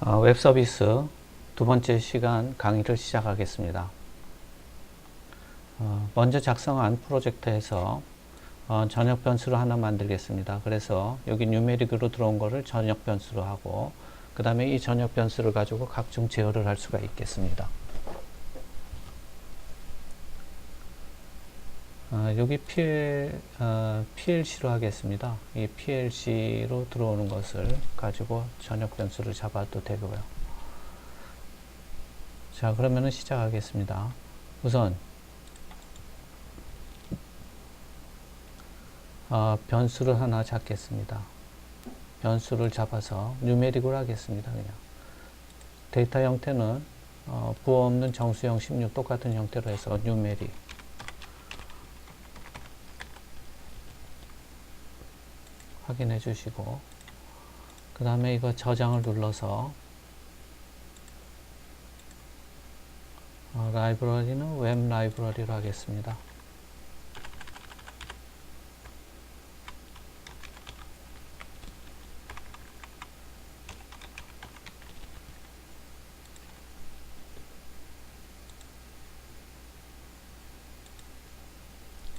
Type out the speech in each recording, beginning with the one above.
어, 웹 서비스 두 번째 시간 강의를 시작하겠습니다. 어, 먼저 작성한 프로젝트에서 어, 전역 변수를 하나 만들겠습니다. 그래서 여기 뉴메릭으로 들어온 거를 전역 변수로 하고 그 다음에 이 전역 변수를 가지고 각종 제어를 할 수가 있겠습니다. 어, 여기 PL, 어, PLC로 하겠습니다. 이 PLC로 들어오는 것을 가지고 전역 변수를 잡아도 되고요. 자, 그러면은 시작하겠습니다. 우선, 어, 변수를 하나 잡겠습니다. 변수를 잡아서 뉴메릭으로 하겠습니다. 그냥. 데이터 형태는 어, 부호 없는 정수형 16 똑같은 형태로 해서 뉴메릭. 확인해 주시고 그 다음에 이거 저장을 눌러서 어, 라이브러리는 웹 라이브러리로 하겠습니다.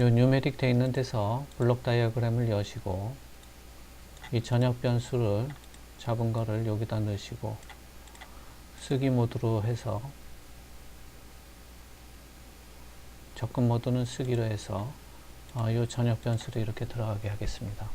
요 뉴메릭 돼 있는 데서 블록 다이어그램을 여시고 이 전역 변수를 잡은 거를 여기다 넣으시고 쓰기 모드로 해서 접근 모드는 쓰기로 해서 어, 이 전역 변수를 이렇게 들어가게 하겠습니다.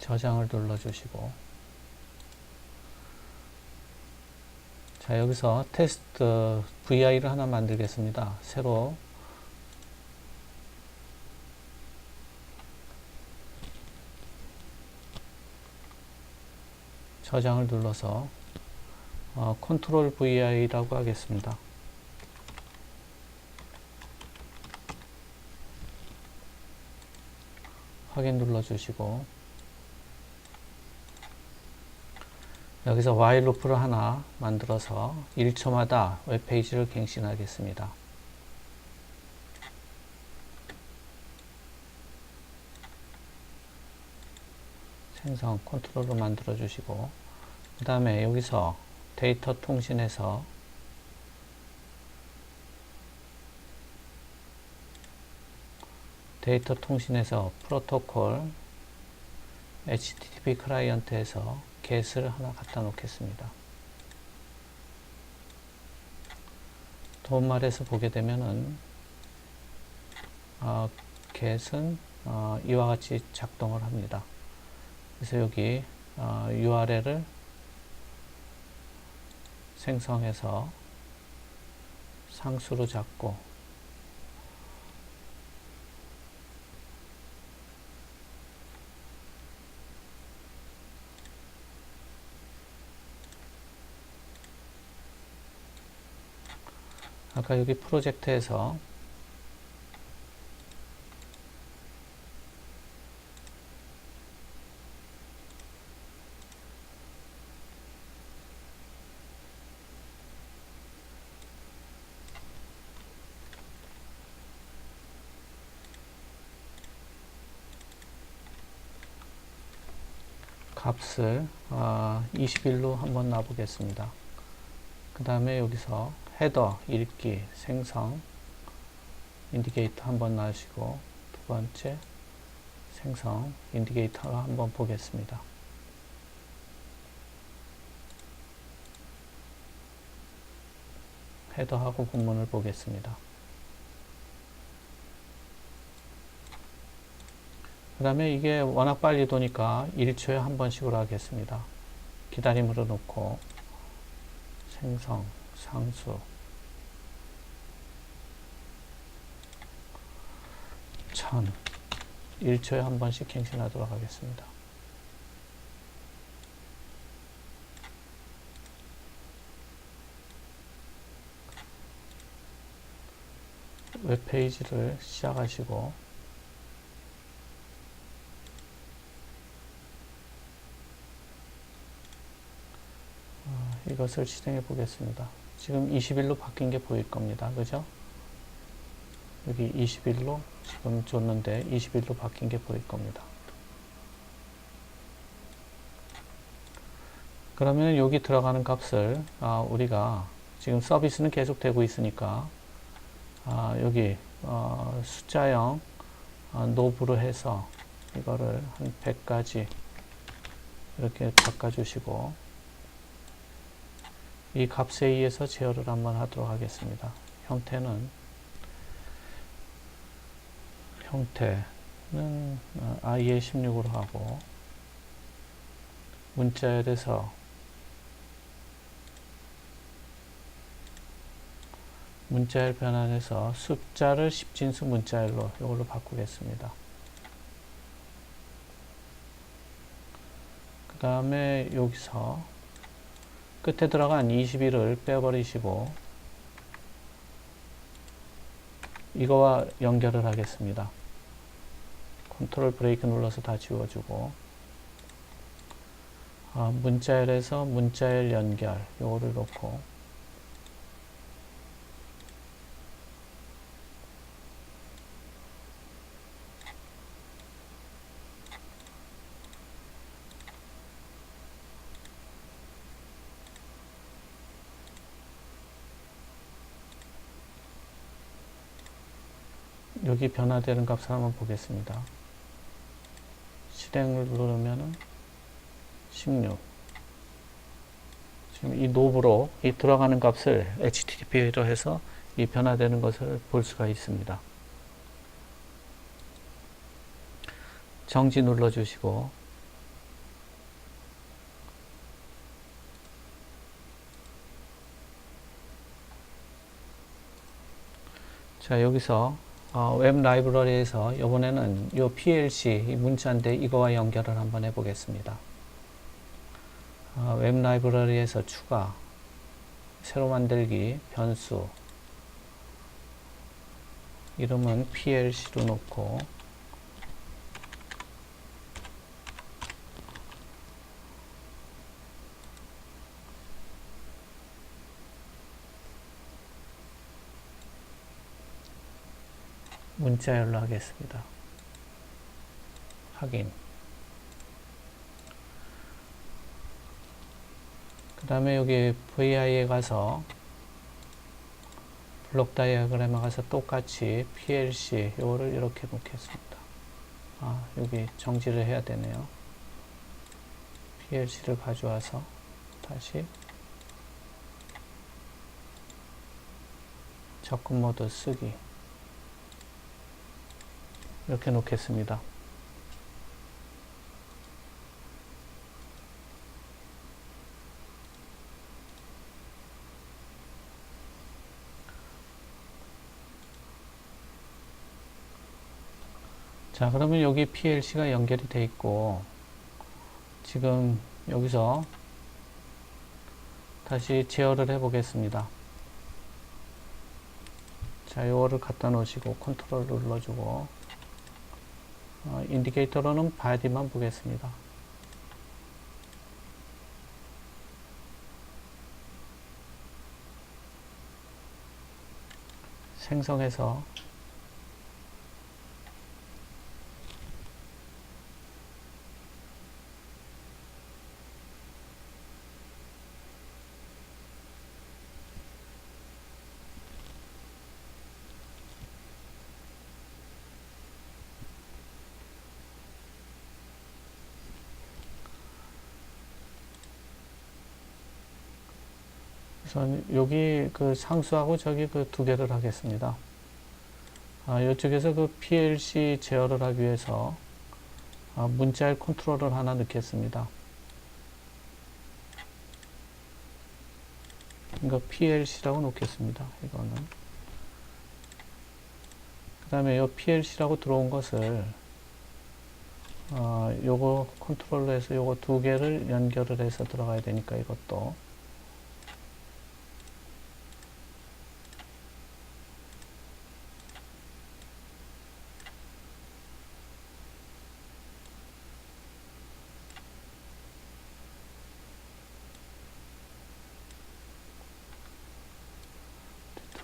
저장을 눌러주시고 자 여기서 테스트 VI를 하나 만들겠습니다. 새로 저장을 눌러서 어, 컨트롤 VI라고 하겠습니다. 확인 눌러주시고 여기서 while 루프를 하나 만들어서 1초마다 웹페이지를 갱신하겠습니다. 생성 컨트롤로 만들어 주시고 그 다음에 여기서 데이터 통신에서 데이터 통신에서 프로토콜 HTTP 클라이언트에서 get을 하나 갖다 놓겠습니다. 도움말에서 보게 되면은 어, get은 어, 이와 같이 작동을 합니다. 그래서 여기 어, URL을 생성해서 상수로 잡고 아까 여기 프로젝트에서 값을 어, 21로 한번 놔보겠습니다. 그 다음에 여기서 헤더 읽기 생성 인디게이터 한번 놔주시고 두 번째 생성 인디게이터로 한번 보겠습니다. 헤더하고 본문을 보겠습니다. 그 다음에 이게 워낙 빨리 도니까 1초에 한 번씩으로 하겠습니다. 기다림으로 놓고 생성, 상수, 천 1초에 한 번씩 갱신하도록 하겠습니다. 웹페이지를 시작하시고 이것을 실행해 보겠습니다. 지금 21로 바뀐 게 보일 겁니다. 그죠? 여기 21로 지금 줬는데 21로 바뀐 게 보일 겁니다. 그러면 여기 들어가는 값을 아, 우리가 지금 서비스는 계속 되고 있으니까 아, 여기 어, 숫자형 어, 노브로 해서 이거를 한 100까지 이렇게 바꿔주시고 이 값에 의해서 제어를 한번 하도록 하겠습니다. 형태는 형태는 어, i에 16으로 하고 문자열에서 문자열 변환해서 숫자를 10진수 문자열로 이걸로 바꾸겠습니다. 그 다음에 여기서 끝에 들어간 21을 빼버리시고 이거와 연결을 하겠습니다. 컨트롤 브레이크 눌러서 다 지워주고 아, 문자열에서 문자열 연결 요거를 놓고 여기 변화되는 값을 한번 보겠습니다. 실행을 누르면은 16. 지금 이 노브로 이 들어가는 값을 HTTP로 해서 이 변화되는 것을 볼 수가 있습니다. 정지 눌러주시고 자 여기서 어, 웹 라이브러리에서 이번에는 요 PLC 이 문자인데 이거와 연결을 한번 해보겠습니다. 어, 웹 라이브러리에서 추가, 새로 만들기, 변수, 이름은 PLC로 놓고 문자열로 하겠습니다. 확인. 그 다음에 여기 VI에 가서 블록 다이어그램에 가서 똑같이 PLC 요거를 이렇게 놓겠습니다. 아, 여기 정지를 해야 되네요. PLC를 가져와서 다시 접근 모드 쓰기 이렇게 놓겠습니다. 자, 그러면 여기 PLC가 연결이 돼 있고, 지금 여기서 다시 제어를 해 보겠습니다. 자, 요거를 갖다 놓으시고 컨트롤 눌러주고, 어, 인디케이터로는 바디만 보겠습니다. 생성해서 우선 여기 그 상수하고 저기 그 두 개를 하겠습니다. 아, 이쪽에서 그 PLC 제어를 하기 위해서 아, 문자열 컨트롤을 하나 넣겠습니다. 이거 PLC라고 놓겠습니다. 이거는. 그 다음에 이 PLC라고 들어온 것을 어, 요거 컨트롤로 해서 요거 두 개를 연결을 해서 들어가야 되니까 이것도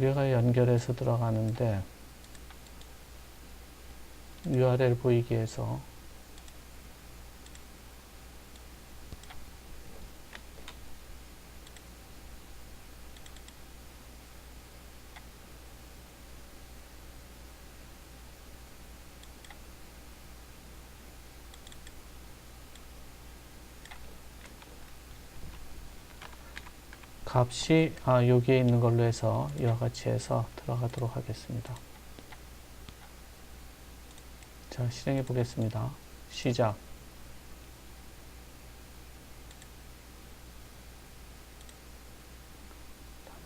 얘가 연결해서 들어가는데 URL 보이기 위해서 값이 아, 여기에 있는 걸로 해서 이와 같이 해서 들어가도록 하겠습니다. 자, 실행해 보겠습니다. 시작.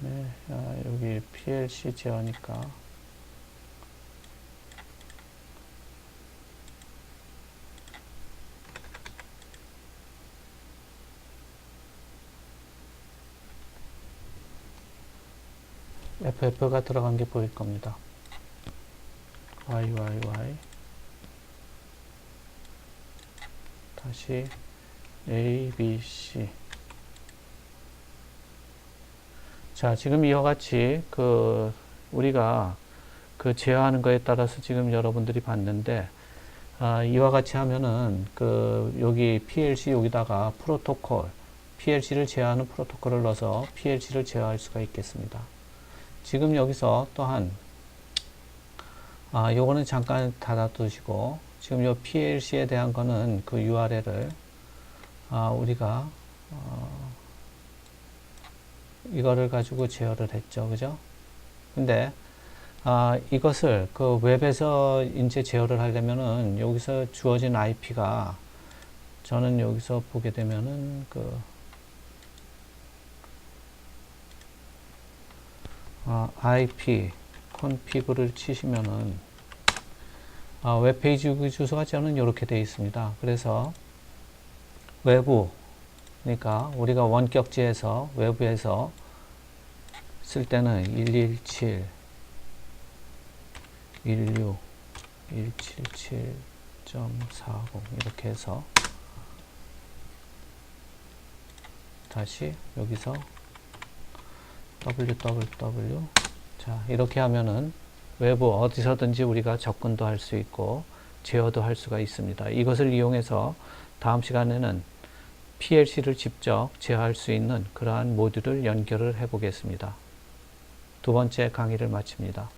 다음에 아, 여기 PLC 제어니까 FF가 들어간 게 보일 겁니다. YYY 다시 A, B, C 자, 지금 이와 같이 그 우리가 그 제어하는 거에 따라서 지금 여러분들이 봤는데 아, 이와 같이 하면은 그 여기 PLC 여기다가 프로토콜 PLC를 제어하는 프로토콜을 넣어서 PLC를 제어할 수가 있겠습니다. 지금 여기서 또한 아, 요거는 잠깐 닫아두시고 지금 요 PLC에 대한 거는 그 URL을 아, 우리가 어, 이거를 가지고 제어를 했죠. 그죠? 근데 아, 이것을 그 웹에서 이제 제어를 하려면은 여기서 주어진 IP가 저는 여기서 보게 되면은 그 아, IP config를 치시면은 아, 웹페이지 주소가 저는 이렇게 되어 있습니다. 그래서 외부 그러니까 우리가 원격지에서 외부에서 쓸 때는 117 16 177.40 이렇게 해서 다시 여기서 www 자 이렇게 하면은 외부 어디서든지 우리가 접근도 할 수 있고 제어도 할 수가 있습니다. 이것을 이용해서 다음 시간에는 PLC를 직접 제어할 수 있는 그러한 모듈을 연결을 해 보겠습니다. 두 번째 강의를 마칩니다.